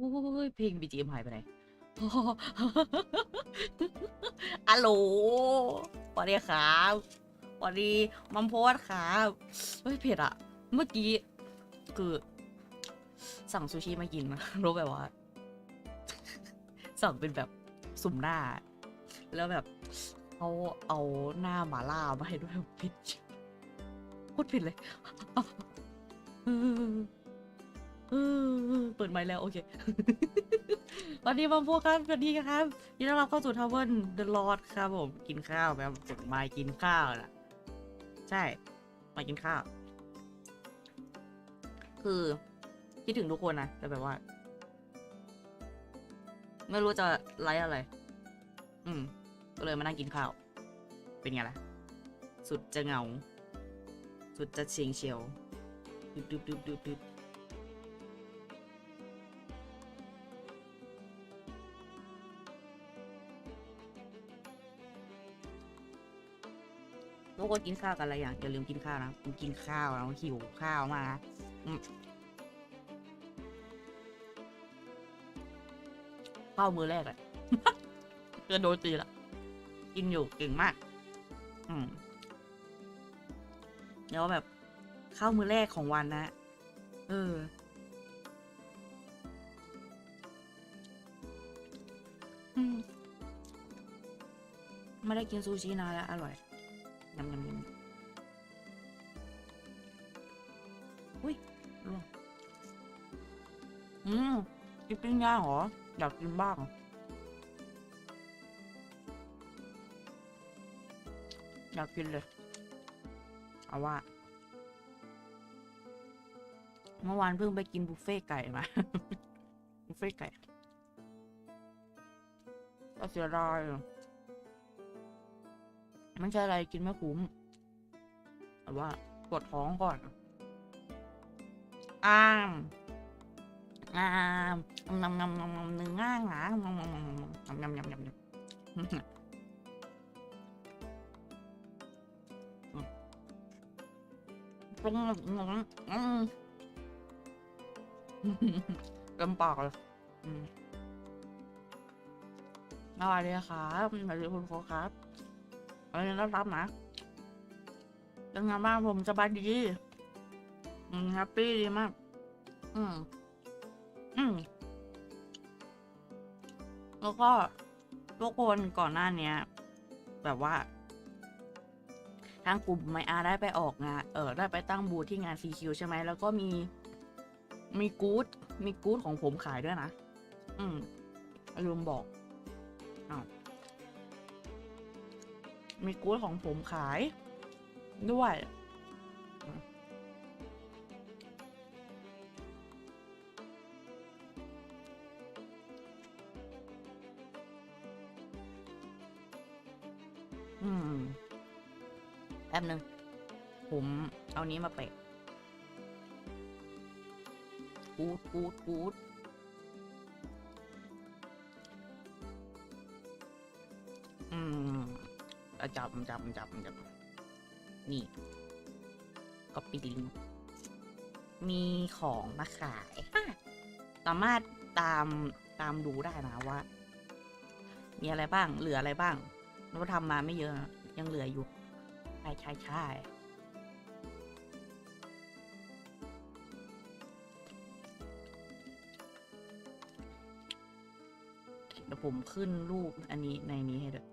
อ้ยเพลง BGM หายไปไหนอัลโหลสวัสดีครับสวัสดีมัมโพสครับเฮ้ยเผ็ดอะเมื่อกี้คือสั่งซูชิมากินนะรู้แบบว่า สั่งเป็นแบบสุ่มหน้า แล้วแบบเขาเอาหน้าหมาล่ามาให้ด้วยเผ็ดโคตรเผ็ดเลย เออเปิดไมค์แล้ว โอเค วันนี้มาพวกครับสวัสดีครับยินดีต้อนรับเข้าสู่ทาวเว n เดอะลอ d ครับผม กินข้าวแบบกดไมค์กินข้าวน่ะ ใช่มากินข้าว คือ คิดถึงทุกคนนะ แต่แบบว่า ไม่รู้จะไลฟ์อะไร อืม ก็เลยมานั่งกินข้าว เป็นไงล่ะ สุดจะเหงา สุดจะเชียงเชียวดุบดุบดุบดุบ กคนกินข้าวกันอะไรอย่างอย่าลืมกินข้าวนะผมกินข้าวนะผมหิวข้าวมากนะข้าวมือแรกเลยเกินโดนตีละกินอยู่เก่งมาก อืมแล้วแบบข้าวมือแรกของวันนะเออไม่ได้กินซูชินานแล้วอร่อย ยำยำยำอุ้ยร่วงอืมกินปิ้งย่างเหรอ อยากกินบ้าง อยากกินเลย เอาว่า เมื่อวานเพิ่งไปกินบุฟเฟ่ไก่มา บุฟเฟ่ไก่ก็เสียดาย ไม่ใช่อะไรกินไม่คุ้มแต่ว่าปวดท้องก่อนอ้ามอ้ามงำงำงำงำเนื้ง่างหงางำงำงำงำงำงำงำงำตรงงงอืมเต็มปากเลยอืมสวัสดีครับสวัสดีคุณโคครับ อะไรนะรับนะเป็นไงบ้างผมสบายดี อืมแฮปปี้ดีมาก อืม อืม แล้วก็ทุกคนก่อนหน้าเนี้ย แบบว่า ทางกลุ่มไมอาได้ไปออกงาน เออ ได้ไปตั้งบูธที่งาน CQ ใช่ไหม แล้วก็มี มีกู๊ด มีกู๊ดของผมขายด้วยนะ อืมลืมบอก มีกู๊ดของผมขาย ด้วย อืม แป๊บนึง ผมเอานี้มาเปะกู๊ดกู๊ดกู๊ด จับจับ นี่ก็ปีลิงก์มีของมาขายสามารถตามตามดูได้นะว่า มีอะไรบ้าง เหลืออะไรบ้างเราทำมาไม่เยอะนะยังเหลืออยู่ ใช่ใช่ใช่เดี๋ยวผมขึ้นรูปอันนี้ในนี้ให้ด้วย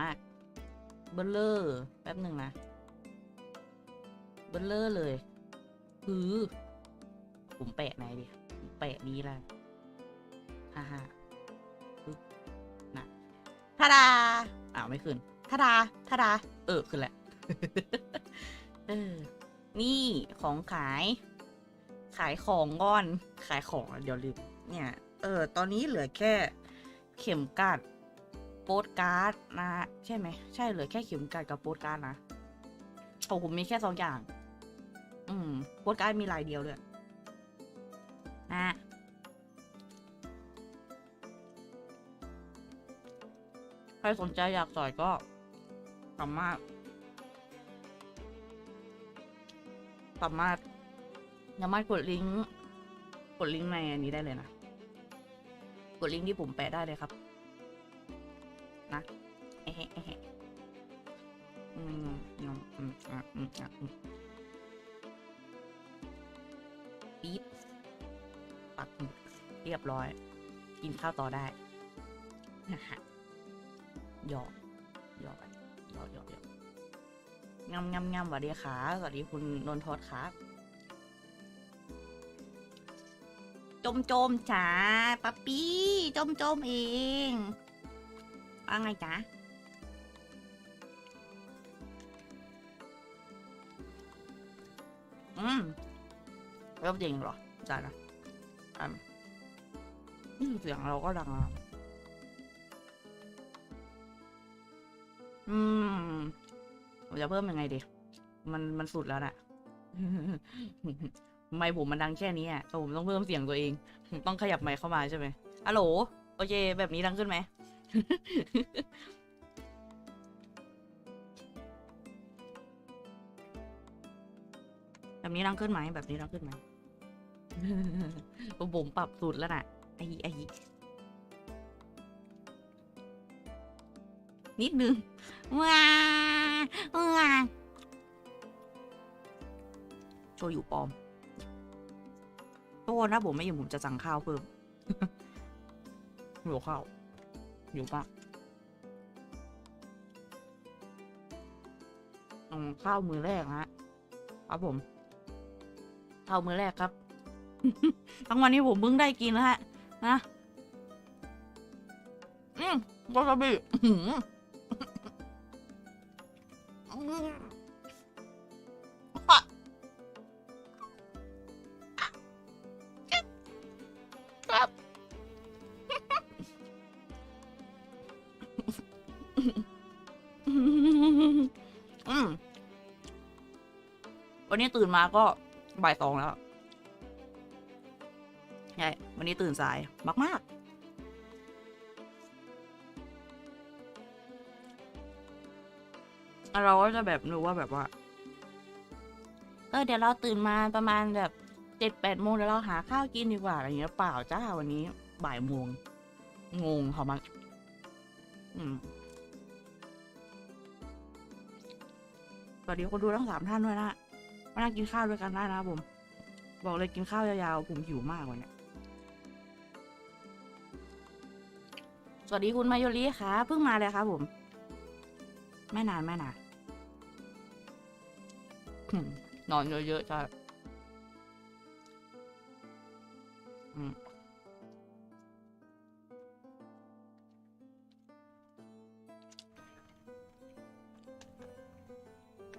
มาก เบลเลอร์แป๊บหนึ่งนะ เบลเลอร์เลย คือผมแปะไหนดิผมแปะนี้ละฮ่าฮ่าปึ๊บนะทาดาอ้าวไม่ขึ้นทาดาทาดา เออ ขึ้นแหละเออ นี่ของขาย ขายของก้อน ขายของเดี๋ยวลืมเนี่ย เออ ตอนนี้เหลือแค่เข็มกลัด โปสการ์ดนะใช่ไหมใช่เหลือแค่เข็มกัดกับโปสการ์ดนะของผมมีแค่สองอย่าง อืมโค้ดการ์ดมีลายเดียวเลยนะใครสนใจอยากสอยก็สามารถสามารถสามารถกดลิงก์กดลิงก์ในอันนี้ได้เลยนะ กดลิงก์ที่ผมแปะได้เลยครับ นะเอะเอะเอะเอะอืมอืมอืมอะอืมอืมปี๊บปักหมุดเรียบร้อย กินข้าวต่อได้นะฮะหยอกหยอกหยอกหยอกหยอกงำงำงำสวัสดีขาสวัสดีคุณนนทศครับจมจมจ๋าป๊าปี้จมจมเอง ว่าไงจ๊ะอืมเริ่มจริงเหรอจ้านะอืมนี่เสียงเราก็ดังอะอืมผมจะเพิ่มยังไงดี มันมันสุดแล้วน่ะไมค์ผมมันดังแค่นี้อะผมต้องเพิ่มเสียงตัวเอง ต้องขยับไมค์เข้ามาใช่ไหมฮัลโหลโอเค แบบนี้ดังขึ้นไหม แบบนี้ดังขึ้นไหมแบบนี้ดังขึ้นไหมผมปรับสุดแล้วน่ะไอ้ไอ้นิดนึง ว้าว้าโชอยู่ปลอมโทษนะผมไม่อยู่ผมจะสั่งข้าวเพิ่มหิวข้าว อยู่ปะอืมข้าวมือแรกฮะ ครับผมข้าวมือแรกครับ ทั้งวันนี้ผมเพิ่งได้กินแล้วฮะ นะ อืมวาซาบิ วันนี้ตื่นมาก็บ่ายสองแล้วใช่วันนี้ตื่นสายมาก ๆเราก็จะแบบรู้ว่าแบบว่า เออเดี๋ยวเราตื่นมาประมาณแบบเจ็ดแปดโมงเดี๋ยวเราหาข้าวกินดีกว่าอะไรเงี้ยเปล่าจ้าวันนี้บ่ายโมงงงเขามั้งอืม สวัสดีคนดูทั้งสามท่านด้วยนะมานั่งกินข้าวด้วยกันได้นะผม บอกเลยกินข้าวยาวๆผมหิวมากวันเนี้ยสวัสดีคุณมาโยริค่ะเพิ่งมาเลยครับผม ไม่นานไม่นานนอนเยอะๆใช่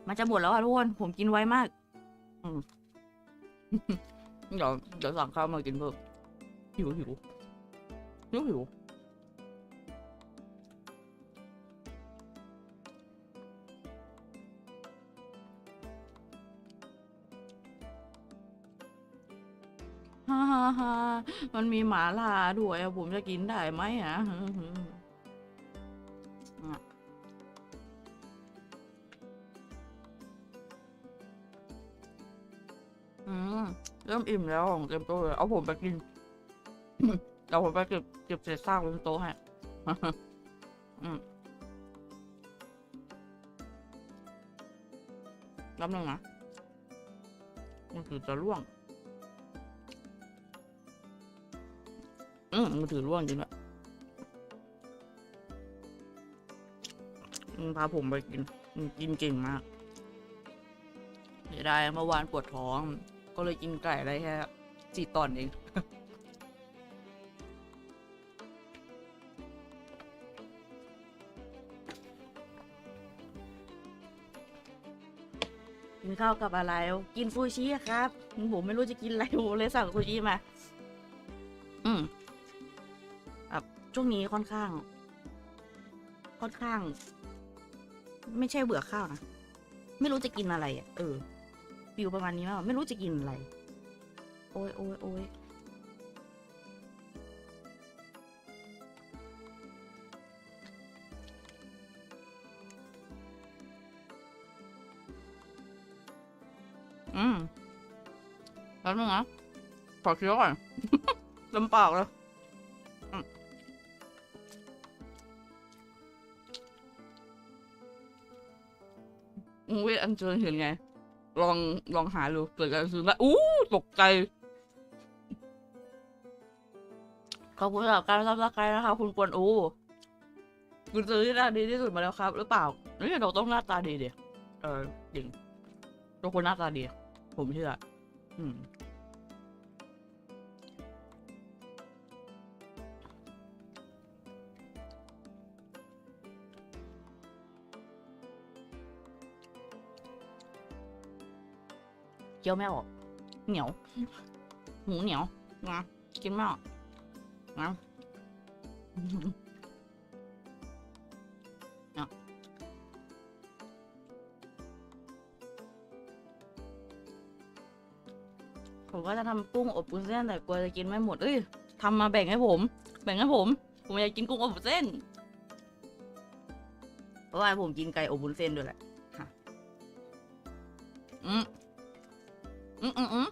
มันจะหมดแล้วอะทุกคน ผมกินไวมาก อืม เดี๋ยวเดี๋ยวสั่งข้าวมากินเพิ่มหิวหิวหิวหิวฮ่าฮ่าฮ่ามันมีหมาล่าด้วยอะผมจะกินได้ไหมอะ เริ่มอิ่มแล้วของเต็มโต๊ะเลยเอาผมไปกินเอาผมไปเก็บเก็บเศษซากบนโต๊ะให้อืมรับหนึ่งนะมันถือจะร่วง อืมมันถือร่วงจริงอะมันพาผมไปกินมันกินเก่งมากเสียดายเมื่อวานปวดท้อง ก็เลยกินไก่ได้แค่สี่ตอนเอง กินข้าวกับอะไร กินซูชิอะครับผมไม่รู้จะกินอะไรผมเลยสั่งซูชิมา อืมแบบช่วงนี้ค่อนข้าง ค่อนข้าง ไม่ใช่เบื่อข้าวนะ ไม่รู้จะกินอะไรอะเออ ฟิลประมาณนี้มากไม่รู้จะกินอะไร โอ้ยโอ้ยโอ้ยอืมแป๊บนึงนะขอเคี้ยวก่อนลำปากเลยอืมอุ้ยอันเจอเห็นไง ลองลองหาดูเปิดการซื้อได้อู้ตกใจ ขอบคุณสำหรับการรับรักกันนะคะคุณกวนอูคุณซื้อที่หน้าดีที่สุดมาแล้วครับ หรือเปล่านี่เราต้องหน้าตาดีเดียเออจริงทุกคนหน้าตาดี ผมเชื่ออืม คี้ยวไม่ออก เหนียว หมูเหนียวนะกินไม่ออกนะผมก็จะทำกุ้งอบวุ้นเส้นแต่กลัวจะกินไม่หมด เอ้ยทำมาแบ่งให้ผม แบ่งให้ผม ผมอยากกินกุ้งอบวุ้นเส้น เพราะว่าผมกินไก่อบวุ้นเส้นด้วยแหละ ค่ะ อืม อืมอืมอืม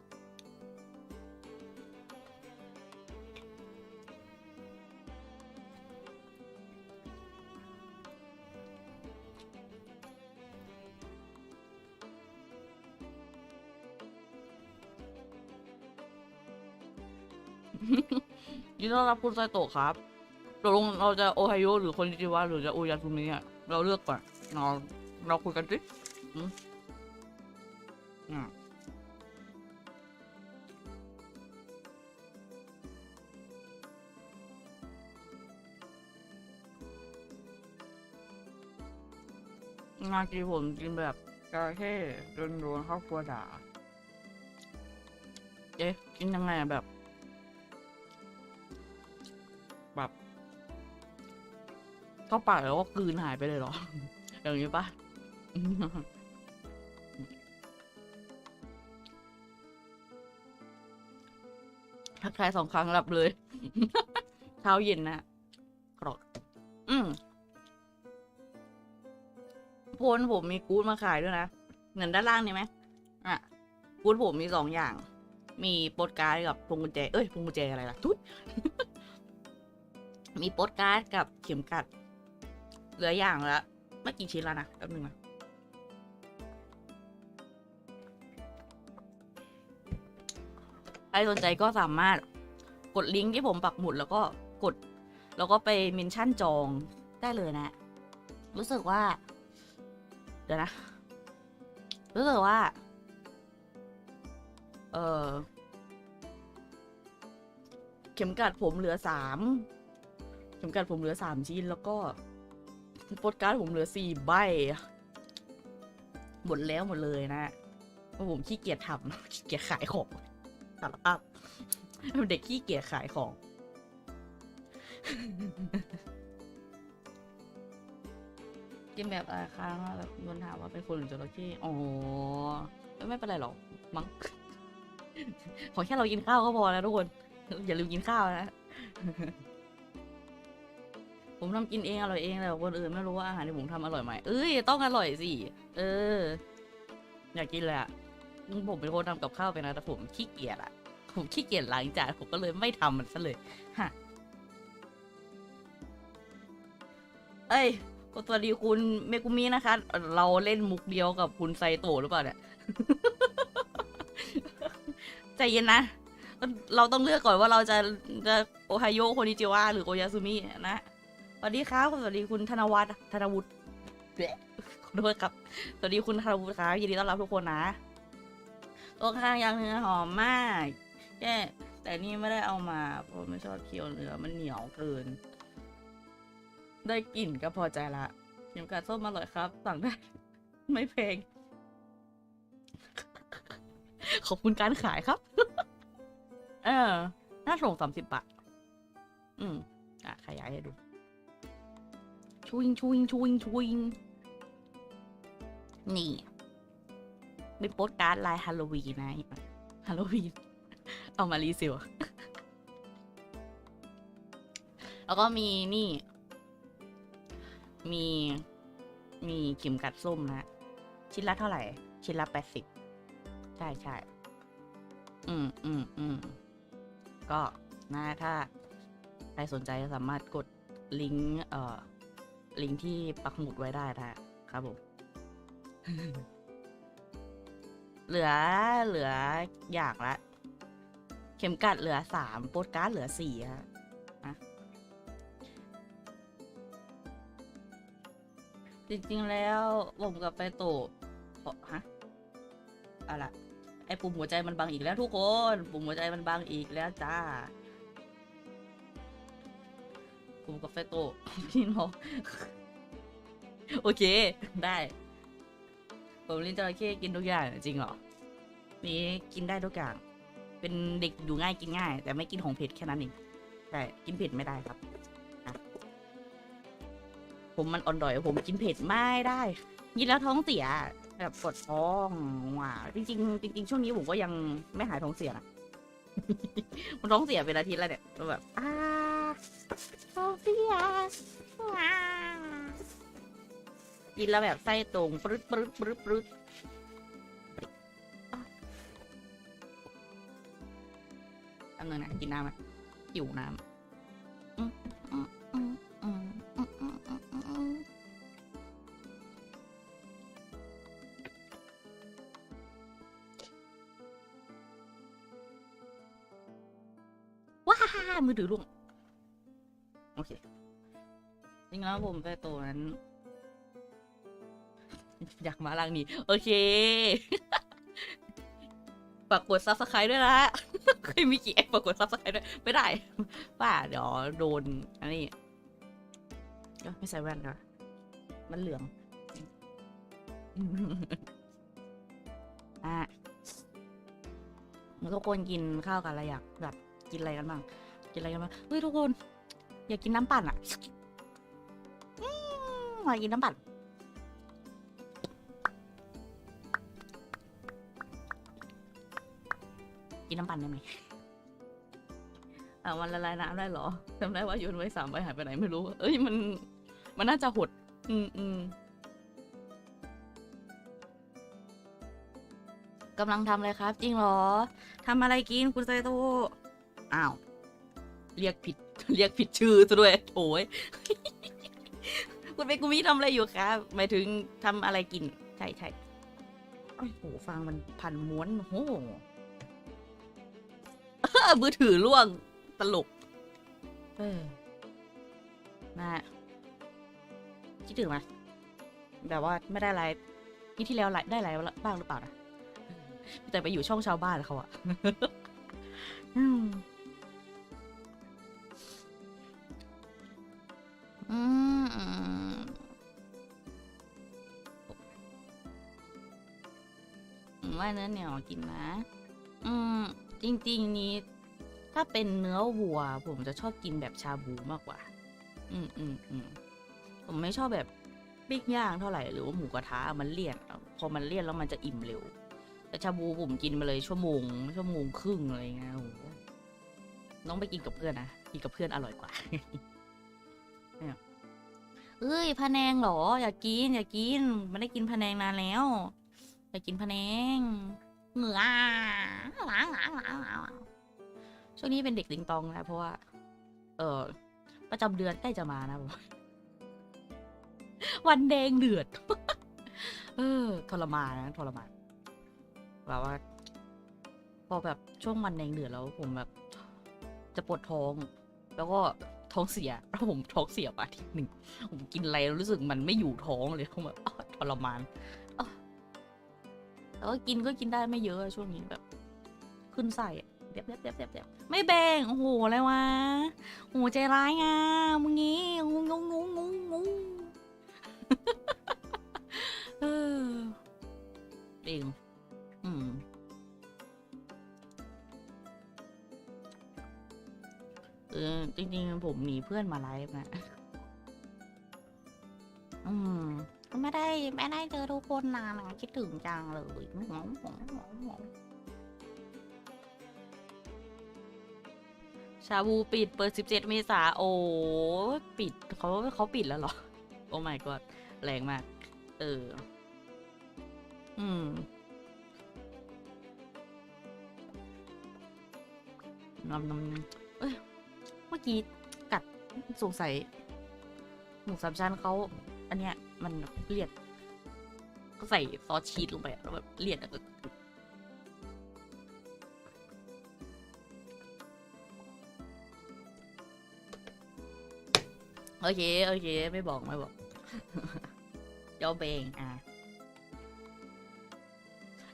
ยินดีต้อนรับคุณไซโตะครับตกลงเราจะโอไฮโอหรือคนจิวะหรือจะโอยาซุมิอะเราเลือกก่อนเราเราคุยกันสิากินผมกินแบบจระเข้โดนโดนครอบครัวด่าเอ๊ะกินยังไงอะแบบ แบบเข้าปากแล้วก็กลืนหายไปเลยเหรอ อย่างนี้ปะทักทายสองครั้งหลับเลย เช้าเย็นนะ โพนผมมีกู๊ดมาขายด้วยนะเงินด้านล่างนี่ไหมอะกู๊ดผมมีสองอย่าง มีโปสการ์ดกับพวงกุญแจเอ้ยพวงกุญแจอะไรล่ะทุดมีโปสการ์ดกับเข็มกัด เหลืออย่างละไม่กี่ชิ้นแล้วนะแป๊บนึงนะใครสนใจก็สามารถกดลิงก์ที่ผมปักหมุดแล้วก็กด แล้วก็ไปเมนชั่นจองได้เลยนะ รู้สึกว่า เดี๋ยวนะ รู้สึกว่า เออเข็มกัดผมเหลือสามเข็มกัดผมเหลือสามชิ้น แล้วก็โปสการ์ดผมเหลือสี่ใบ หมดแล้วหมดเลยนะเพราะผมขี้เกียจทำขี้เกียจขายของสารภาพเป็นเด็กขี้เกียจขายของ กินแบบอะไรครั้งแบบโดนถามว่าเป็นคนหรือจระเข้อ๋อไม่เป็นไรหรอกมั้ง ขอแค่เรากินข้าวก็พอแล้วทุกคน อย่าลืมกินข้าวนะ ผมทำกินเองอร่อยเองแต่คนอื่นไม่รู้ว่าอาหารที่ผมทำอร่อยไหมเอ้ยต้องอร่อยสิ เออ อยากกินแหลยอะผมเป็นคนทำกับข้าวไปนะแต่ผมขี้เกียจอะผมขี้เกียจล้างจานผมก็เลยไม่ทำมันซะเลย ฮะ เอ้ย ก็สวัสดีคุณเมกุมินะคะ เราเล่นมุกเดียวกับคุณไซโตะหรือเปล่าเนี่ย ใจเย็นนะ เราต้องเลือกก่อนว่าเราจะจะโอไฮโอโคนิจิวะหรือโอยาซุมินะสวัสดีครับสวัสดีคุณธนวัฒน์ธนวุฒิขอโทษครับ สวัสดีคุณธนวุฒิครับยินดีต้อนรับทุกคนนะตัวข้างย่างเนื้อหอมมากแค่แต่นี่ไม่ได้เอามาเพราะไม่ชอบเคี้ยวเนื้อมันเหนียวเกิน ได้กลิ่นก็พอใจละเข็มกัดส้มอร่อยครับ สั่งได้ ไม่แพง ขอบคุณการขายครับ เออ น่าส่งสามสิบบาท อืม อะ ขยายให้ดู ชุยงชุยงชุยงชุยงนี่เป็นโปสการ์ดลายฮาโลวีนนะฮาโลวีน เอามารีซิลแล้วก็มีนี่ มีมีเข็มกัดส้มนะ ชิ้นละเท่าไหร่ ชิ้นละแปดสิบใช่ใช่อืมอืมอืมก็นะถ้าใครสนใจสามารถกดลิงก์เอ่อ ลิงก์ที่ปักหมุดไว้ได้นะครับผมเหลือเหลืออย่างละ เข็มกัดเหลือสามโปสการ์ดเหลือสี่ฮะ จริงๆแล้วผมกับไปโตะฮะอะไรไอปุ่มหัวใจมันบังอีกแล้วทุกคน ปุ่มหัวใจมันบังอีกแล้วจ้าผมกับไฟโตะพี่น้องโอเค ได้ ผมลิ้นจระเข้กินทุกอย่างจริงเหรอนี่กินได้ทุกอย่าง เป็นเด็กอยู่ง่ายกินง่าย แต่ไม่กินของเผ็ดแค่นั้นเองใช่กินเผ็ดไม่ได้ครับ ผมมันอ่อนดอย ผมกินเผ็ดไม่ได้กินแล้วท้องเสียแบบปวดท้องว่ะจริงๆจริงๆช่วงนี้ผมก็ยังไม่หายท้องเสียนะมันท้องเสียเป็นอาทิตย์แล้วเนี่ยแล้วแบบอ้าท้องเสียว้ากินแล้วแบบไส้ตรงปรึ๊ดปรึ๊ดปรึ๊ดปรึ๊ดอันนึงนะกินน้ำไหมหิวน้ำากมาล่างนี้ โอเค ฝากกดซับสไครต์ด้วยนะเคยมีกี่แอปฝากกดซับสไครต์ด้วย ไม่ได้ว่าเดี๋ยวโดน อันนี้ไม่ใส่แว่นค่ะมันเหลือง อะทุกคนกินข้าวกันอะไรอยากแบบกินอะไรกันบ้าง กินอะไรกันบ้าง เฮ้ยทุกคน อยากกินน้ำปั่นอะอยากกินน้ำปั่น กินน้ำปั่นได้ไหมอ่าวันละลายน้ำได้เหรอจำได้ว่าโยนไว้สามใบหายไปไหนไม่รู้ เอ้ยมัน มันน่าจะหด อืมอืมกำลังทำอะไรครับ จริงเหรอทำอะไรกินคุณไซโตะอ้าว เรียกผิด เรียกผิดชื่อซะด้วยโอ้ยคุณเปกุมิทำอะไรอยู่ครับหมายถึงทำอะไรกิน ใช่ใช่โอ้โหฟังมันพันม้วนโอ้โห มือถือล่วงตลก เออนะคิดถึงไหมแบบว่าไม่ได้ไลฟ์นี่ที่แล้วไลฟ์ได้ไลฟ์บ้างหรือเปล่านะแต่ไปอยู่ช่องชาวบ้านเขาอะอืมอืมอืมอืมว่าเนื้อเหนียวกินนะ อืม จริง ๆ นี้ ถ้าเป็นเนื้อวัว ผมจะชอบกินแบบชาบูมากกว่า อืมอืมอืมผมไม่ชอบแบบปิ้งย่างเท่าไหร่หรือว่าหมูกระทะมันเลี่ยนพอมันเลี่ยนแล้วมันจะอิ่มเร็ว แต่ชาบูผมกินมาเลยชั่วโมงชั่วโมงครึ่งอะไรเงี้ยโอ้โหต้องไปกินกับเพื่อนนะกินกับเพื่อนอร่อยกว่าเนี่ยเอ้ยพะแนงเหรอ อยากกิน อยากกินไม่ได้กินพะแนงนานแล้ว อยากกินพะแนง เหงื่อช่วงนี้เป็นเด็กลิงตองนะเพราะว่า เออประจำเดือนใกล้จะมานะผมวันแดงเดือด เออทรมานนะทรมานแบบว่า พอแบบช่วงวันแดงเดือดแล้วผมแบบ จะปวดท้อง แล้วก็ท้องเสียแล้วผมท้องเสียมาอาทิตย์หนึ่งผมกินอะไรรู้สึกมันไม่อยู่ท้องเลยผมแบบทรมาน แต่กินก็กินได้ไม่เยอะช่วงนี้แบบ ขึ้นใส่เด็บเด็บเด็บเด็บเด็บไม่แบ่งโอ้โหอะไรวะโอ้ใจร้ายงามมึงงี้งูงูงูงูงูเออเองอืมเออจริงๆผมหนีเพื่อนมาไลฟ์นะ ไม่ได้ไม่ได้เจอทุกคนนานอะคิดถึงจังเลยชาบูปิดเปิด 17 เมษาโอ้ปิดเขาเขาปิดแล้วเหรอ โอ้ my god แรงมาก เออ อืมนำนำเอ้ย เมื่อกี้กัดสงสัยหมูสามชั้นเขา อันเนี้ยมันเลียด ก็ใส่ซอสชีสลงไปแล้วแบบเลี่ยดอะโอเค โอเค ไม่บอก ไม่บอกยอมเองอะ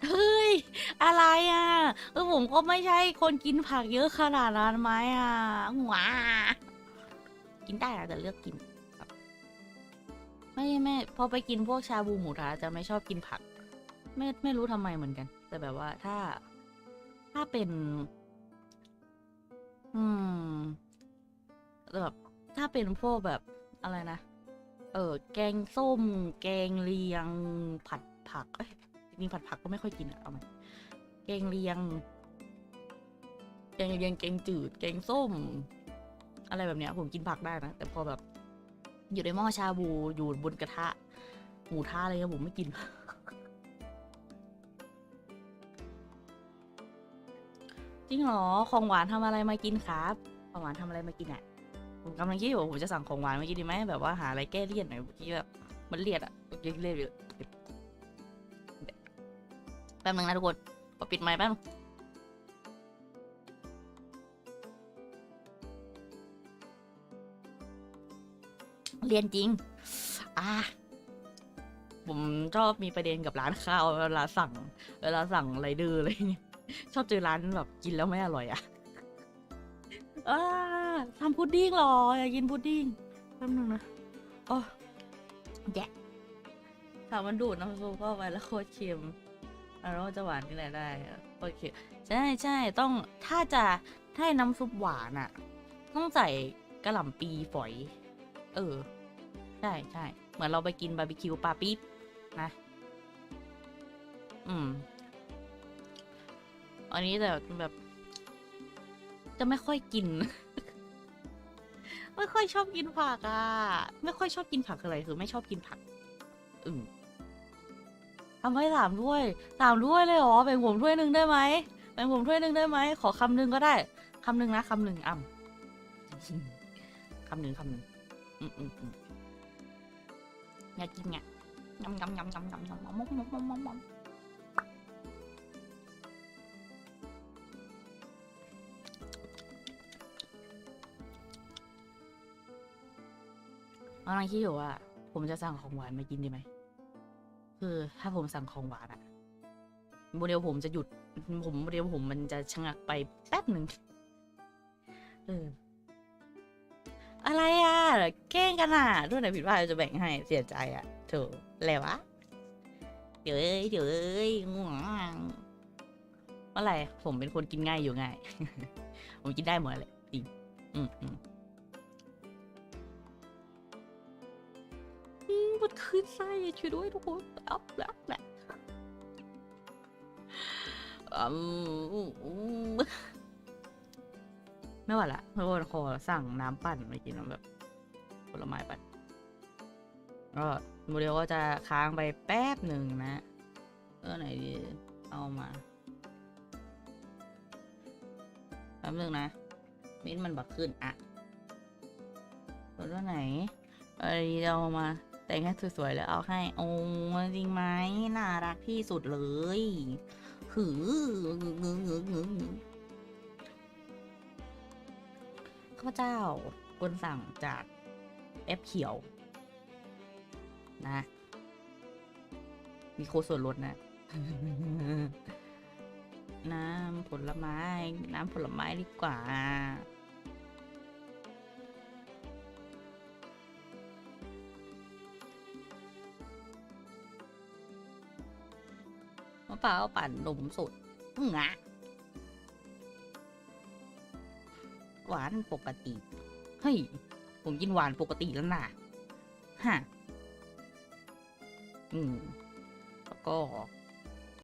เฮ้ย อะไรอะ เออผมก็ไม่ใช่คนกินผักเยอะขนาดนั้นไหมอะว้ากินได้แต่เลือกกิน ไม่ไม่พอไปกินพวกชาบูหมูทะจะไม่ชอบกินผัก ไม่ไม่รู้ทำไมเหมือนกัน แต่แบบว่าถ้าถ้าเป็น อืมแบบถ้าเป็นพวกแบบอะไรนะ เออแกงส้ม แกงเลียง ผัดผักเอ้ยจริงผัดผักก็ไม่ค่อยกินอะเอาไหมแกงเลียง แกงเลียงแกงจืด แกงส้ม อะไรแบบเนี้ย ผมกินผักได้นะ แต่พอแบบ อยู่ในหม้อชาบูอยู่บนกระทะ หมูทะอะไรเงี้ยผมไม่กิน จริงเหรอ ของหวานทำอะไรมากินครับ ของหวานทำอะไรมากินอะ ผมกำลังคิดอยู่ว่าผมจะสั่งของหวานมากินดีไหมแบบว่าหาอะไรแก้เลี่ยนหน่อยเมื่อกี้แบบมันเลี่ยนอะเลี่ยนเลี่ยนอยู่แป๊บนึงนะทุกคนขอปิดไมค์แป๊บนึง เรียนจริง อะผมชอบมีประเด็นกับร้านข้าวเวลาสั่ง เวลาสั่งไรเดอร์อะไรเงี้ยชอบเจอร้านแบบกินแล้วไม่อร่อยอะอ่าทำพุดดิ้งหรออยากกินพุดดิ้งแป๊บนึงนะโอ้แยะถามมันดูดน้ำซุปเข้าไปแล้วโคตรเค็มแล้วมันจะหวานที่ไหนได้โคตรเค็มใช่ใช่ต้องถ้าจะให้น้ำซุปหวานอะต้องใส่กระหล่ำปีฝอย เออ ใช่ใช่เหมือนเราไปกินบาร์บีคิวปลาปี๊บนะ อืม อันนี้แต่แบบ จะไม่ค่อยกิน ไม่ค่อยชอบกินผักอะ ไม่ค่อยชอบกินผักออะไรคือไม่ชอบกินผัก อืมทำให้สามถ้วยสามถ้วยเลยเหรอแบ่งผมถ้วยหนึ่งได้ไหมแบ่งผมถ้วยหนึ่งได้ไหมขอคำหนึ่งก็ได้คำหนึ่งนะคำหนึ่งอ่ำคำหนึ่งคำหนึ่งอืมอืมอืม อยากกินไงยำยำยำยำยำยำยำมกมกมมมกำลังคิดอยู่ว่า ผมจะสั่งของหวานมากินดีไหม คือถ้าผมสั่งของหวานอะโมเดลผมจะหยุด ผมโมเดลผมมันจะชะงักไปแป๊บหนึ่งเออ อะไรอะแกล้งกันอะด้วยไหนผิดพลาดจะแบ่งให้เสียใจอะเถอะแล้ววะเดี๋ยวเอ้ยเดี๋ยวเอ้ยง่วงเมื่อไหร่ผมเป็นคนกินง่ายอยู่ง่าย ผมกินได้หมดเลยจริงอืมอืมอืมมันขึ้นไส้ช่วยด้วยทุกคนอัพแล้วแหละอืมอืม ไม่ไหวละไม่ไหวขอสั่งน้ำปั่นมากินน้ำแบบผลไม้ปั่นก็โมเดลก็จะค้างไปแป๊บหนึ่งนะเออไหนดีเอามาแป๊บหนึ่งนะ มิ้นมันบักขึ้นอะตัวว่าไหนเอะไรดีเอามาแต่งให้สวยๆแล้วเอาให้โอ้จริงไหมน่ารักที่สุดเลยหืองึงงึงงึง ข้าเจ้าคนสั่งจากแอปเขียว นะ มีโค้ดส่วนลดนะ น้ำผลไม้ น้ำผลไม้ดีกว่า มะพร้าวปั่นนมสดงะ หวานปกติ เฮ้ย ผมกินหวานปกติแล้วนะฮะอืมแล้วก็